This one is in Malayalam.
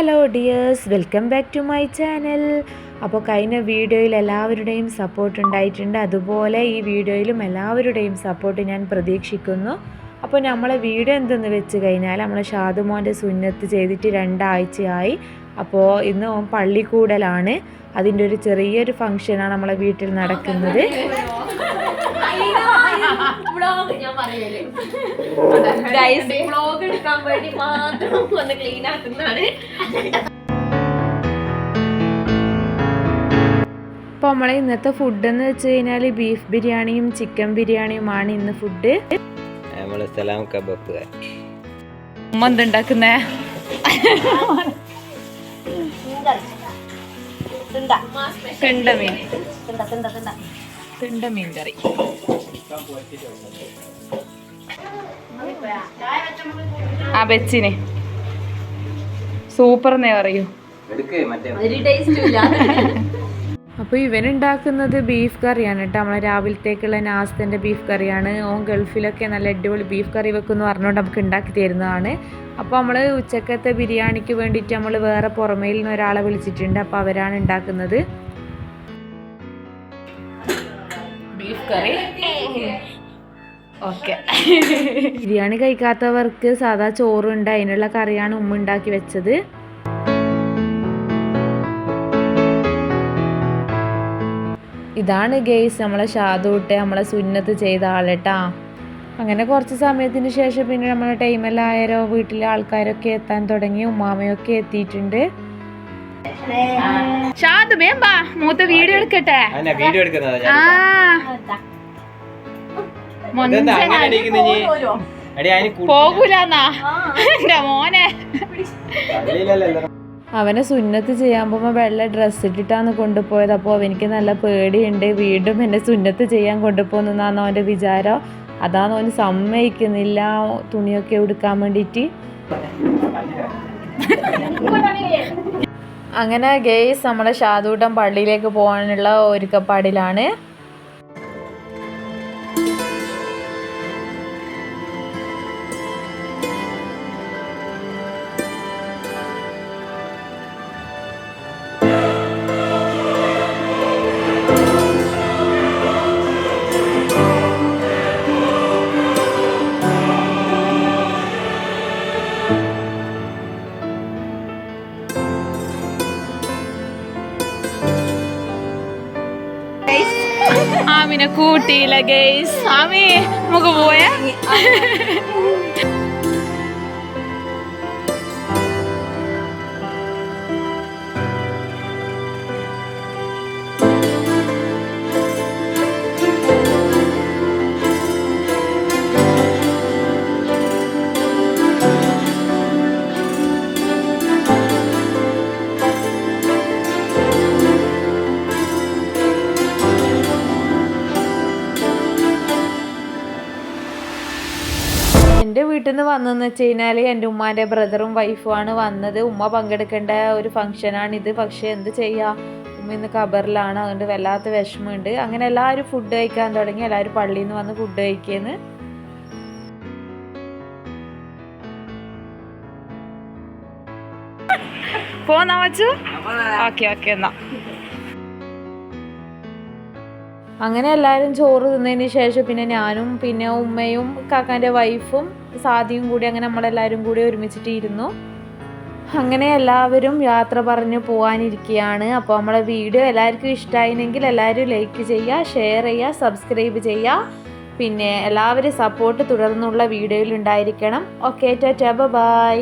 Hello dears welcome back to my channel അപ്പോൾ കഴിഞ്ഞ വീഡിയോയിൽ എല്ലാവരുടെയും സപ്പോർട്ട് ഉണ്ടായിട്ടുണ്ട്. അതുപോലെ ഈ വീഡിയോയിലും എല്ലാവരുടെയും സപ്പോർട്ട് ഞാൻ പ്രതീക്ഷിക്കുന്നു. അപ്പോൾ നമ്മളെ വീഡിയോ എന്തെന്ന് വെച്ച് കഴിഞ്ഞാൽ നമ്മളെ ഷാദുമോന്റെ സുന്നത്ത് ചെയ്തിട്ട് രണ്ടാഴ്ചയായി. അപ്പോൾ ഇന്ന് പള്ളിക്കൂടലാണ്. അതിന്റെ ഒരു ചെറിയൊരു ഫംഗ്ഷനാണ് നമ്മളെ വീട്ടിൽ നടക്കുന്നത്. വ്ളോഗ് ഞാൻ വ്ളോഗ് എടുക്കാൻ വേണ്ടി മാത്രം ഒന്ന് ക്ലീൻ ആക്കുന്നതാണ്. അപ്പോൾ നമ്മളെ ഇന്നത്തെ ഫുഡ് എന്ന് വെച്ച് കഴിഞ്ഞാൽ ബീഫ് ബിരിയാണിയും ചിക്കൻ ബിരിയാണിയും ആണ് ഇന്ന് ഫുഡ് നമ്മളെ സലാം കബാബ്. ഉമ്മ എന്തുണ്ടാക്കുന്നേ തിണ്ട മീൻ. തിണ്ട മീൻ കറി. ആ ബെച്ചിനെ. സൂപ്പർ എന്നേ പറയൂ അപ്പോൾ ഇവനുണ്ടാക്കുന്നത് ബീഫ് കറിയാണ് കേട്ടോ. നമ്മളെ രാവിലത്തേക്കുള്ള നാസ്തന്റെ ബീഫ് കറിയാണ് ഓൻ ഗൾഫിലൊക്കെ നല്ല അടിപൊളി ബീഫ് കറി വെക്കുമെന്ന് പറഞ്ഞുകൊണ്ട് നമുക്ക് ഉണ്ടാക്കി തരുന്നതാണ്. അപ്പോൾ നമ്മൾ ഉച്ചക്കത്തെ ബിരിയാണിക്ക് വേണ്ടിയിട്ട് നമ്മൾ വേറെ പുറമേയിൽ നിന്ന് ഒരാളെ വിളിച്ചിട്ടുണ്ട്. അപ്പോൾ അവരാണ് ഉണ്ടാക്കുന്നത്. ബീഫ് കറി ഓക്കെ ബിരിയാണി കഴിക്കാത്തവർക്ക് സാധാ ചോറുണ്ട് അതിനുള്ള കറിയാണ് ഉമ്മ ഉണ്ടാക്കി വെച്ചത്. ഇതാണ് ഗെയ്സ് നമ്മളെ ഷാദൂട്ട് നമ്മളെ സുന്നത്ത് ചെയ്ത ആളെട്ടാ. അങ്ങനെ കുറച്ച് സമയത്തിന് ശേഷം പിന്നെ നമ്മളെ ടൈമെല്ലാം ആയാലോ വീട്ടിലെ ആൾക്കാരൊക്കെ എത്താൻ തുടങ്ങി ഉമ്മാമയൊക്കെ എത്തിയിട്ടുണ്ട്. ഷാദ് വേമ്പാ മൂത്ത വീഡിയോ എടുക്കട്ടെ? വീഡിയോ എടുക്കുന്നത്? പോകൂലെന്നാ. എന്റെ മോനെ. അവനെ സുന്നത്ത് ചെയ്യാൻ പോകുമ്പോൾ വെള്ള ഡ്രസ്സ് ഇട്ടിട്ടാണ് കൊണ്ടുപോയത്. അപ്പോൾ അവനിക്ക് നല്ല പേടിയുണ്ട്. വീണ്ടും എന്നെ സുന്നത്ത് ചെയ്യാൻ കൊണ്ടുപോകുന്നതാണ് അവന്റെ വിചാരം? അതാണ് അവന് സമ്മതിക്കുന്നില്ല. തുണിയൊക്കെ ഉടുക്കാൻ വേണ്ടിയിട്ട്. അങ്ങനെ ഗെയ്സ് നമ്മുടെ ഷാദൂട്ടം പള്ളിയിലേക്ക് പോകാനുള്ള ഒരുക്കപ്പാടിലാണ്. ആമിനെ കൂട്ടിയില്ല ഗെയ്സ് ആമി നമുക്ക് പോയാ? എന്റെ വീട്ടിൽ നിന്ന് വന്നതെന്ന് വെച്ച് കഴിഞ്ഞാൽ എന്റെ ഉമ്മാന്റെ ബ്രദറും വൈഫുമാണ് വന്നത്. ഉമ്മ പങ്കെടുക്കേണ്ട ഒരു ഫംഗ്ഷനാണ് ഇത്. പക്ഷേ എന്ത് ചെയ്യാം? ഉമ്മ ഇന്ന് ഖബറിലാണ്. അതുകൊണ്ട് വല്ലാത്ത വിഷമമുണ്ട്. അങ്ങനെ എല്ലാവരും ഫുഡ് കഴിക്കാൻ തുടങ്ങി. എല്ലാവരും പള്ളിയിൽ നിന്ന് വന്ന് ഫുഡ് കഴിക്കുന്നു. പോന്നാ വച്ചു ഓക്കെ ഓക്കെ എന്നാ. അങ്ങനെ എല്ലാവരും ചോറ് തിന്നതിന് ശേഷം പിന്നെ ഞാനും പിന്നെ ഉമ്മയും കാക്കാന്റെ വൈഫും സാദിയും കൂടി അങ്ങനെ നമ്മളെല്ലാവരും കൂടി ഒരുമിച്ചിട്ടിരുന്നു. അങ്ങനെ എല്ലാവരും യാത്ര പറഞ്ഞ് പോകാനിരിക്കുകയാണ് അപ്പോൾ നമ്മളെ വീഡിയോ എല്ലാവർക്കും ഇഷ്ടമായിരുന്നെങ്കിൽ എല്ലാവരും ലൈക്ക് ചെയ്യുക ഷെയർ ചെയ്യുക സബ്സ്ക്രൈബ് ചെയ്യുക. പിന്നെ എല്ലാവരും സപ്പോർട്ട് തുടർന്നുള്ള വീഡിയോയിൽ ഉണ്ടായിരിക്കണം. Okay tata bye.